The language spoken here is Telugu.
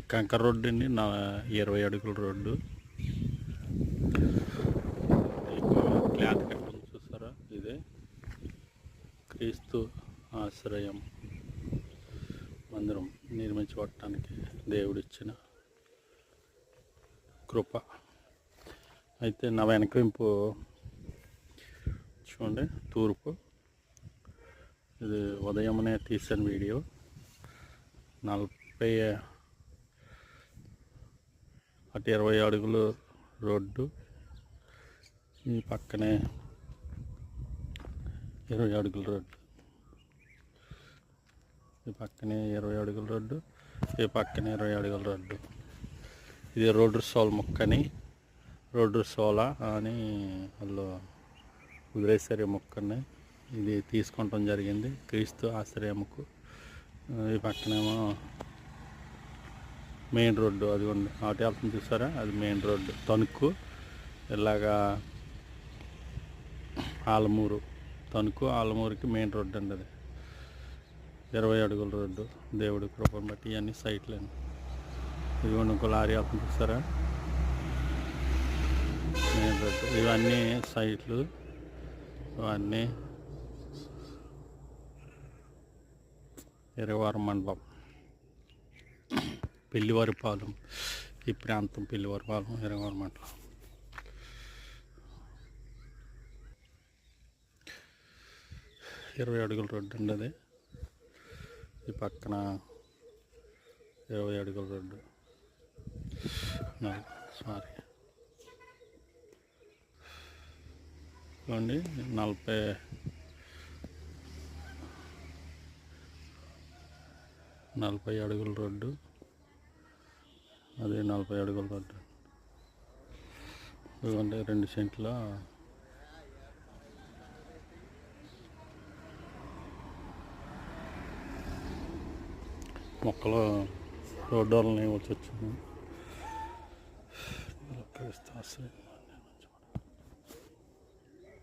కంకర రోడ్డు అండి నా ఇరవై అడుగుల రోడ్డు. క్లాత్ కట్టడం చూసారా? ఇదే క్రీస్తు ఆశ్రయం మందిరం నిర్మించబడటానికి దేవుడిచ్చిన కృప. అయితే నా వెనకవింపు చూడండి తూర్పు. ఇది ఉదయమనే తీసిన వీడియో. నలభై అటు ఇరవై అడుగులు రోడ్డు ఈ పక్కనే ఇరవై అడుగుల రోడ్డు. ఈ పక్కనే ఇరవై అడుగుల రోడ్డు ఈ పక్కనే ఇరవై అడుగుల రోడ్డు. ఇది రోడ్డు సోల్ ముక్కని రోడ్డు సోల అని వాళ్ళు వదిలేశారు మొక్కని. ఇది తీసుకుంటాం జరిగింది క్రీస్తు ఆశ్రయముకు. ఈ పక్కనేమో మెయిన్ రోడ్డు అది ఉంది ఆటో వెళ్తుంది చూసారా? అది మెయిన్ రోడ్డు. తణుకు ఇలాగా ఆలమూరు. తణుకు ఆలమూరుకి మెయిన్ రోడ్డు అండి అది. ఇరవై అడుగుల రోడ్డు. దేవుడి కృపను బట్టి ఇవన్నీ సైట్లు అండి. ఇదిగోండి ఇంకో లారీ వెళ్తుంది చూసారా? Main road. ఇవన్నీ సైట్లు ఇవన్నీ. ఇరవారం మండలం. పెళ్ళివారిపాలెం ఈ ప్రాంతం పెళ్ళివారిపాలెం ఇరవారం మండలం ఇరవై అడుగుల రోడ్డు అండి అది. ఈ పక్కన ఇరవై అడుగుల రోడ్డు. సారీ. చూడండి నలభై నలభై అడుగుల రోడ్డు. అదే నలభై అడుగులు రోడ్డు. ఇదిగోండి రెండు సెంట్ల. మొక్కలు రోడ్డు వాళ్ళని వచ్చి వచ్చింది